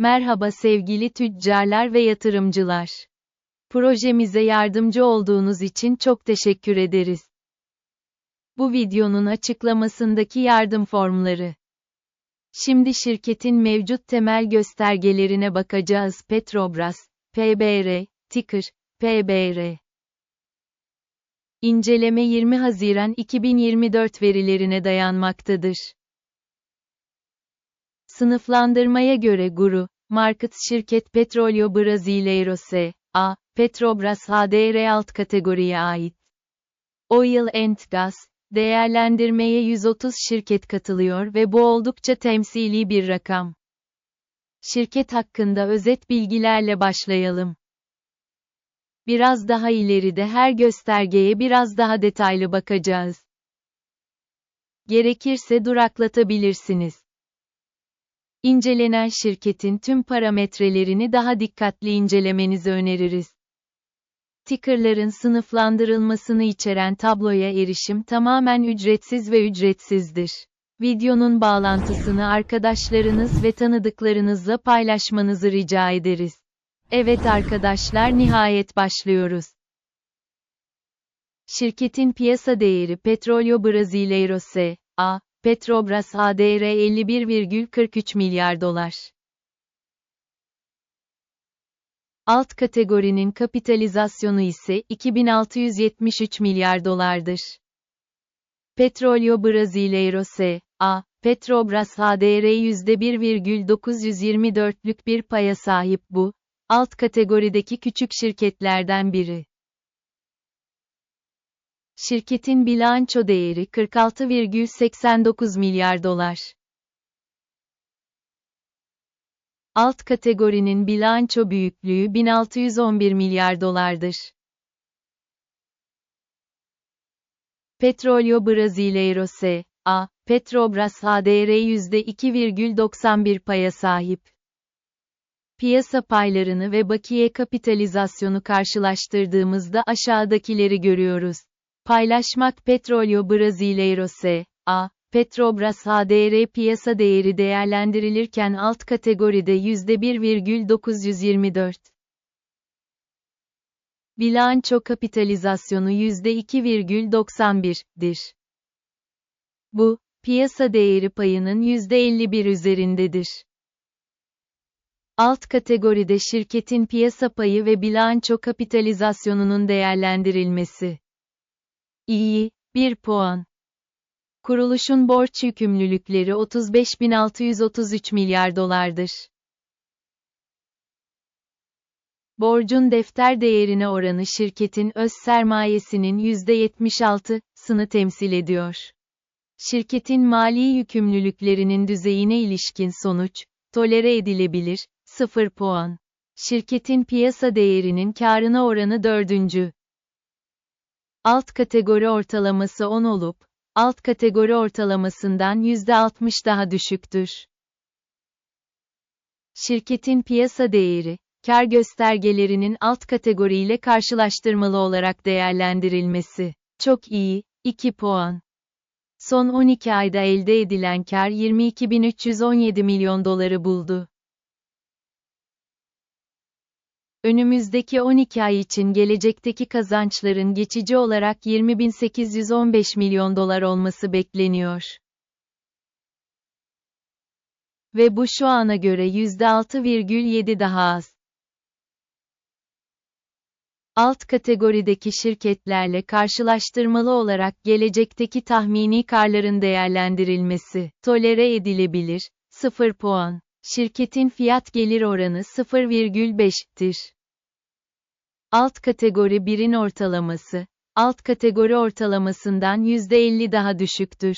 Merhaba sevgili tüccarlar ve yatırımcılar. Projemize yardımcı olduğunuz için çok teşekkür ederiz. Bu videonun açıklamasındaki yardım formları. Şimdi şirketin mevcut temel göstergelerine bakacağız. Petrobras, PBR, ticker, PBR. İnceleme 20 Haziran 2024 verilerine dayanmaktadır. Sınıflandırmaya göre Guru, Market Şirket Petróleo Brasileiro S.A., Petrobras HDR alt kategoriye ait. Oil and Gas, değerlendirmeye 130 şirket katılıyor ve bu oldukça temsili bir rakam. Şirket hakkında özet bilgilerle başlayalım. Biraz daha ileride her göstergeye biraz daha detaylı bakacağız. Gerekirse duraklatabilirsiniz. İncelenen şirketin tüm parametrelerini daha dikkatli incelemenizi öneririz. Ticker'ların sınıflandırılmasını içeren tabloya erişim tamamen ücretsiz ve ücretsizdir. Videonun bağlantısını arkadaşlarınız ve tanıdıklarınızla paylaşmanızı rica ederiz. Evet arkadaşlar nihayet başlıyoruz. Şirketin piyasa değeri Petróleo Brasileiro S.A. Petrobras ADR 51,43 milyar dolar. Alt kategorinin kapitalizasyonu ise 2673 milyar dolardır. Petróleo Brasileiro S.A. Petrobras HDR %1,924'lük bir paya sahip bu, alt kategorideki küçük şirketlerden biri. Şirketin bilanço değeri 46,89 milyar dolar. Alt kategorinin bilanço büyüklüğü 1611 milyar dolardır. Petróleo Brasileiro S.A. Petrobras HDR %2,91 paya sahip. Piyasa paylarını ve bakiye kapitalizasyonu karşılaştırdığımızda aşağıdakileri görüyoruz. Paylaşmak Petróleo Brasileiro S.A. Petrobras HDR piyasa değeri değerlendirilirken alt kategoride %1,924. Bilanço kapitalizasyonu %2,91'dir. Bu, piyasa değeri payının %51 üzerindedir. Alt kategoride şirketin piyasa payı ve bilanço kapitalizasyonunun değerlendirilmesi. İyi, 1 puan. Kuruluşun borç yükümlülükleri 35.633 milyar dolardır. Borcun defter değerine oranı şirketin öz sermayesinin %76'sını temsil ediyor. Şirketin mali yükümlülüklerinin düzeyine ilişkin sonuç, tolere edilebilir, 0 puan. Şirketin piyasa değerinin karına oranı dördüncü. Alt kategori ortalaması 10 olup, alt kategori ortalamasından %60 daha düşüktür. Şirketin piyasa değeri, kar göstergelerinin alt kategoriyle karşılaştırmalı olarak değerlendirilmesi. Çok iyi, 2 puan. Son 12 ayda elde edilen kar 22.317 milyon doları buldu. Önümüzdeki 12 ay için gelecekteki kazançların geçici olarak 20.815 milyon dolar olması bekleniyor. Ve bu şu ana göre %6,7 daha az. Alt kategorideki şirketlerle karşılaştırmalı olarak gelecekteki tahmini karların değerlendirilmesi, tolere edilebilir, 0 puan. Şirketin fiyat gelir oranı 0,5'tir. Alt kategori 1'in ortalaması, alt kategori ortalamasından %50 daha düşüktür.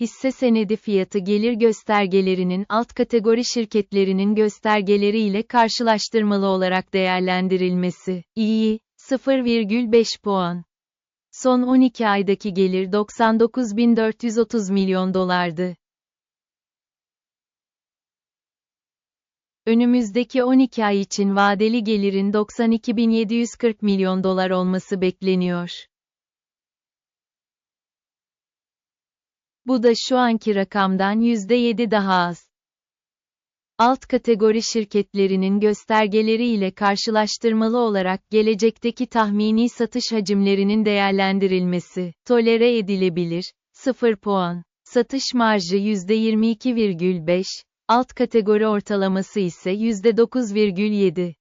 Hisse senedi fiyatı gelir göstergelerinin alt kategori şirketlerinin göstergeleri ile karşılaştırmalı olarak değerlendirilmesi, iyi, 0,5 puan. Son 12 aydaki gelir 99.430 milyon dolardı. Önümüzdeki 12 ay için vadeli gelirin 92.740 milyon dolar olması bekleniyor. Bu da şu anki rakamdan %7 daha az. Alt kategori şirketlerinin göstergeleri ile karşılaştırmalı olarak gelecekteki tahmini satış hacimlerinin değerlendirilmesi, tolere edilebilir, 0 puan. Satış marjı %22,5, alt kategori ortalaması ise %9,7.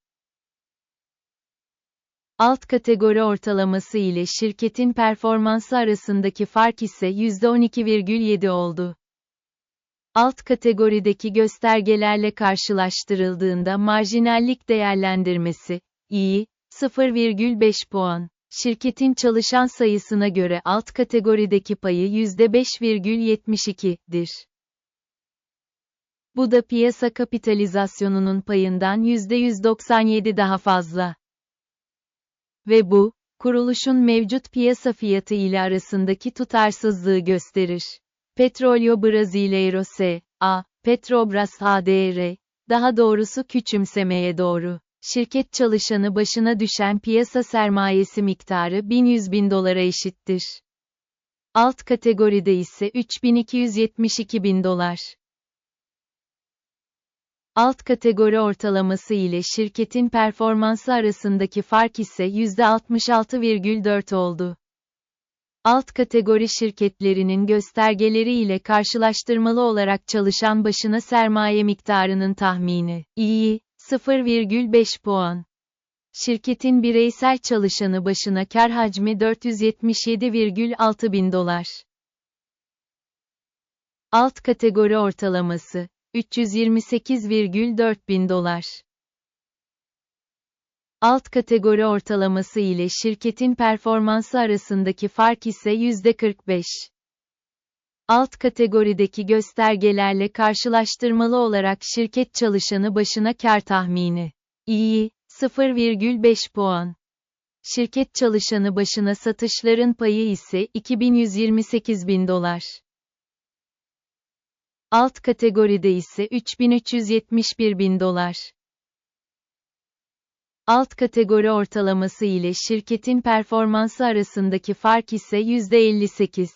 Alt kategori ortalaması ile şirketin performansı arasındaki fark ise %12,7 oldu. Alt kategorideki göstergelerle karşılaştırıldığında marjinallik değerlendirmesi, iyi, 0,5 puan. Şirketin çalışan sayısına göre alt kategorideki payı %5,72'dir. Bu da piyasa kapitalizasyonunun payından %197 daha fazla. Ve bu, kuruluşun mevcut piyasa fiyatı ile arasındaki tutarsızlığı gösterir. Petróleo Brasileiro S.A. Petrobras HDR, daha doğrusu küçümsemeye doğru. Şirket çalışanı başına düşen piyasa sermayesi miktarı 1100 bin dolara eşittir. Alt kategoride ise 3272 bin dolar. Alt kategori ortalaması ile şirketin performansı arasındaki fark ise %66,4 oldu. Alt kategori şirketlerinin göstergeleri ile karşılaştırmalı olarak çalışan başına sermaye miktarının tahmini. İyi, 0,5 puan. Şirketin bireysel çalışanı başına kar hacmi 477,6 bin dolar. Alt kategori ortalaması 328,4 bin dolar. Alt kategori ortalaması ile şirketin performansı arasındaki fark ise %45. Alt kategorideki göstergelerle karşılaştırmalı olarak şirket çalışanı başına kar tahmini. İyi, 0,5 puan. Şirket çalışanı başına satışların payı ise 2128 bin dolar. Alt kategoride ise 3371 bin dolar. Alt kategori ortalaması ile şirketin performansı arasındaki fark ise %58.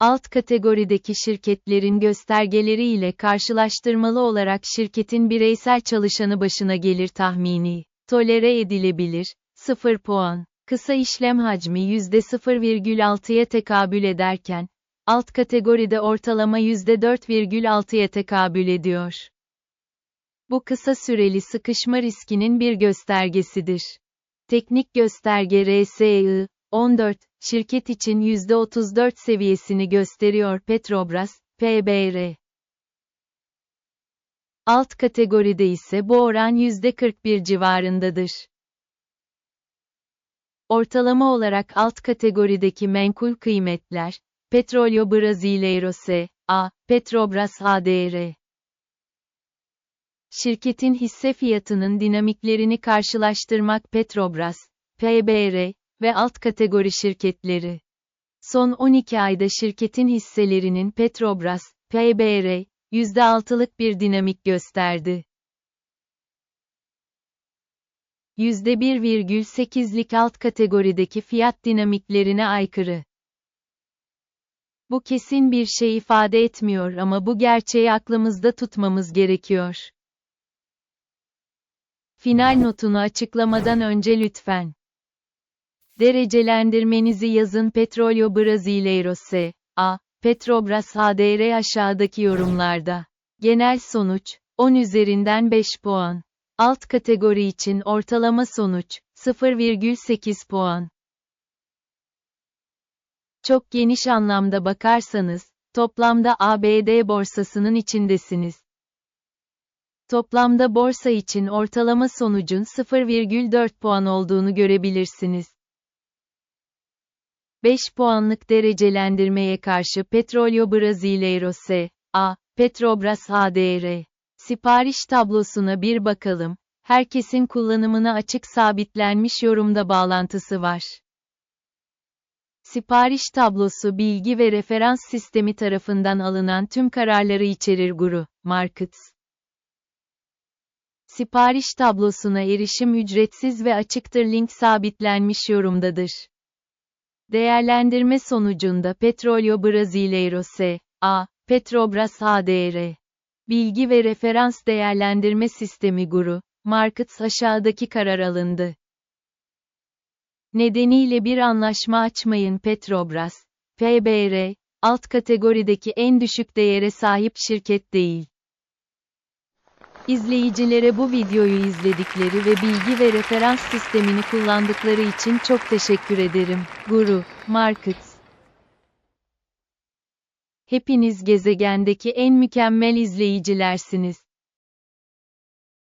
Alt kategorideki şirketlerin göstergeleri ile karşılaştırmalı olarak şirketin bireysel çalışanı başına gelir tahmini, tolere edilebilir, 0 puan. Kısa işlem hacmi %0,6'ya tekabül ederken, alt kategoride ortalama %4,6'ya tekabül ediyor. Bu kısa süreli sıkışma riskinin bir göstergesidir. Teknik gösterge RSI 14 şirket için %34 seviyesini gösteriyor Petrobras PBR. Alt kategoride ise bu oran %41 civarındadır. Ortalama olarak alt kategorideki menkul kıymetler, Petróleo Brasileiro S.A., Petrobras HDR. Şirketin hisse fiyatının dinamiklerini karşılaştırmak Petrobras, PBR ve alt kategori şirketleri. Son 12 ayda şirketin hisselerinin Petrobras, PBR, %6'lık bir dinamik gösterdi. %1,8'lik alt kategorideki fiyat dinamiklerine aykırı. Bu kesin bir şey ifade etmiyor ama bu gerçeği aklımızda tutmamız gerekiyor. Final notunu açıklamadan önce lütfen derecelendirmenizi yazın Petróleo Brasileiro S.A. Petrobras HDR aşağıdaki yorumlarda. Genel sonuç 10 üzerinden 5 puan. Alt kategori için ortalama sonuç 0,8 puan. Çok geniş anlamda bakarsanız, toplamda ABD borsasının içindesiniz. Toplamda borsa için ortalama sonucun 0,4 puan olduğunu görebilirsiniz. 5 puanlık derecelendirmeye karşı Petróleo Brasileiro S.A. Petrobras HDR. Sipariş tablosuna bir bakalım. Herkesin kullanımına açık sabitlenmiş yorumda bağlantısı var. Sipariş tablosu bilgi ve referans sistemi tarafından alınan tüm kararları içerir Guru, Markets. Sipariş tablosuna erişim ücretsiz ve açıktır link sabitlenmiş yorumdadır. Değerlendirme sonucunda Petróleo Brasileiro S.A. Petrobras HDR Bilgi ve referans değerlendirme sistemi Guru, Markets aşağıdaki karar alındı. Nedeniyle bir anlaşma açmayın Petrobras, PBR, alt kategorideki en düşük değere sahip şirket değil. İzleyicilere bu videoyu izledikleri ve bilgi ve referans sistemini kullandıkları için çok teşekkür ederim. Guru, Markets. Hepiniz gezegendeki en mükemmel izleyicilersiniz.